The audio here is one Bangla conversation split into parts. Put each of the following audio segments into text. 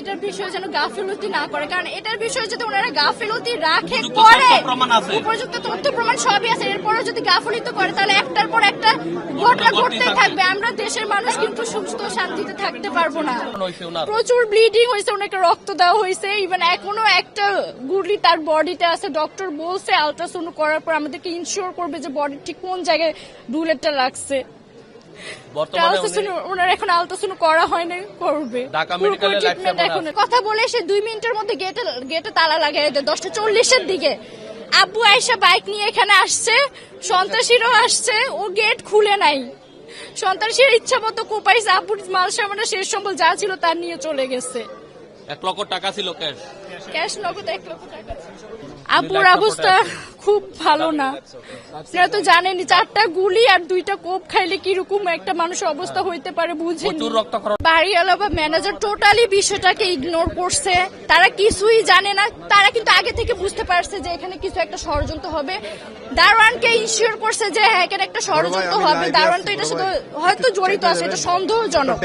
এটার বিষয়ে যেন গাফিলতি না করে। কারণ এটার বিষয়ে যদি ওনারা গাফিলতি রাখে করে। উপযুক্ত তথ্য প্রমাণ সবই আছে। এরপরে যদি গাফিলতি করে তাহলে একটার পর একটা ঘটনা ঘটতেই থাকবে। আমরা দেশের মানুষ কিন্তু সুস্থ শান্তিতে থাকতে পারব না। প্রচুর ব্লিডিং হয়েছে ওনাকে রক্ত দেওয়া হয়েছে। ইভেন এখনও একটা গুলি তার বডিতে আছে। ডক্টর বলছে আলট্রাসাউন্ড করার পর আমাদেরকে ইনশিওর করবে যে বডি ঠিক কোন জায়গায় বুলেটটা লাগছে। ওনার এখন আলট্রাসাউন্ড করা হয়নি করবে। ঢাকা মেডিকেলে লাইফ এখন। কথা বলে সে দুই মিনিটের মধ্যে গেটে গেটে তালা লাগাই দেয় দশটা চল্লিশের দিকে। আব্বু আয়সা বাইক নিয়ে এখানে আসছে সন্ত্রাসীরাও আসছে ও গেট খুলে নাই। সন্ত্রাসীর ইচ্ছা মতো কোপাইছে আব্বুর মাল সামানা শেষ সম্বল যা ছিল তার নিয়ে চলে গেছে। এক লক্ষ টাকা ছিল ক্যাশ ক্যাশ নগদ এক লক্ষ টাকা আব্বুর অবস্থা খুব ভালো না। আপনারা তো জানেনই চারটা গুলি আর দুইটা কোপ খাইলে কীরকম একটা মানুষের অবস্থা হইতে পারে বুঝেন বাড়িওয়ালা বা ম্যানেজার টোটালি বিষয়টাকে ইগনোর করছে। তারা কিছুই জানে না। তারা কিন্তু আগে থেকে বুঝতে পারছে যে এখানে কিছু একটা ষড়যন্ত্র হবে। দারোয়ানকে ইনশিওর করছে যে হ্যাঁ এখানে একটা ষড়যন্ত্র হবে। দারোয়ান তো এটার বড় সাথে হয়তো জড়িত আছে এটা সন্দেহজনক।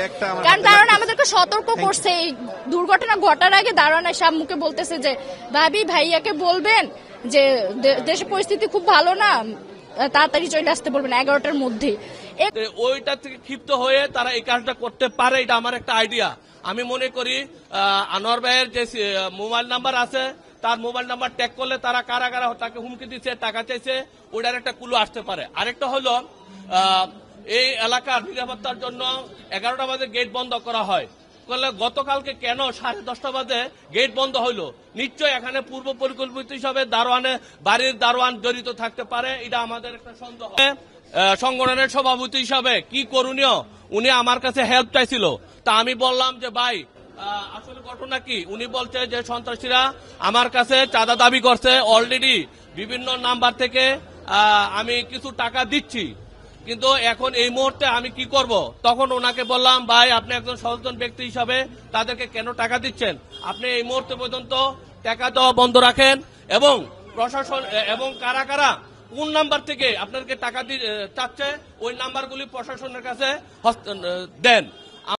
কারণ দারোয়ান আমাদেরকে সতর্ক করছে এই দুর্ঘটনা ঘটার আগে এসে আম্মুকে বলতেছে যে, ভাবি, ভাইয়াকে বলবেন যে দেশের পরিস্থিতি খুব ভালো না? তাড়াতাড়ি চলে আসতে বলবেন এগারোটার মধ্যে ওইটা থেকে ক্ষিপ্ত হয়ে তারা এই কাজটা করতে পারে, এটা আমার একটা আইডিয়া আমি মনে করি আনোয়ার ভাইয়ের যে মোবাইল নাম্বার আছে, তার মোবাইল নাম্বার ট্যাগ করলে তারা কারা কারা তাকে হুমকি দিচ্ছে, টাকা চাইছে, ওইটার একটা কুলো আসতে পারে। আরেকটা হলো এই এলাকার নিরাপত্তার জন্য এগারোটা বাজে গেট বন্ধ করা হয়। করলে গতকালকে কেন সাড়ে দশটা বাজে গেট বন্ধ হইল? নিশ্চয় এখানে পূর্ব পরিকল্পিত হিসাবে দারোয়ানে, বাড়ির দারোয়ান জড়িত থাকতে পারে, এটা আমাদের একটা সন্দেহ। সংগঠনের সভাপতি হিসাবে কি করণীয়? উনি আমার কাছে হেল্প চাইছিল। তা আমি বললাম যে, ভাই আসলে ঘটনা কি? উনি বলছে যে, সন্ত্রাসীরা আমার কাছে চাঁদা দাবি করছে। অলরেডি বিভিন্ন নাম্বার থেকে আমি কিছু টাকা দিচ্ছি। কিন্তু এখন এই মুহূর্তে আমি কি করব? তখন ওনাকে বললাম, ভাই, আপনি একজন সচেতন ব্যক্তি হিসাবে তাদেরকে কেন টাকা দিচ্ছেন? আপনি এই মুহূর্তে পর্যন্ত টাকা দেওয়া বন্ধ রাখেন এবং প্রশাসন এবং কারা কারা, কোন নাম্বার থেকে আপনাদেরকে টাকা চাচ্ছে, ওই নাম্বারগুলি প্রশাসনের কাছে দেন।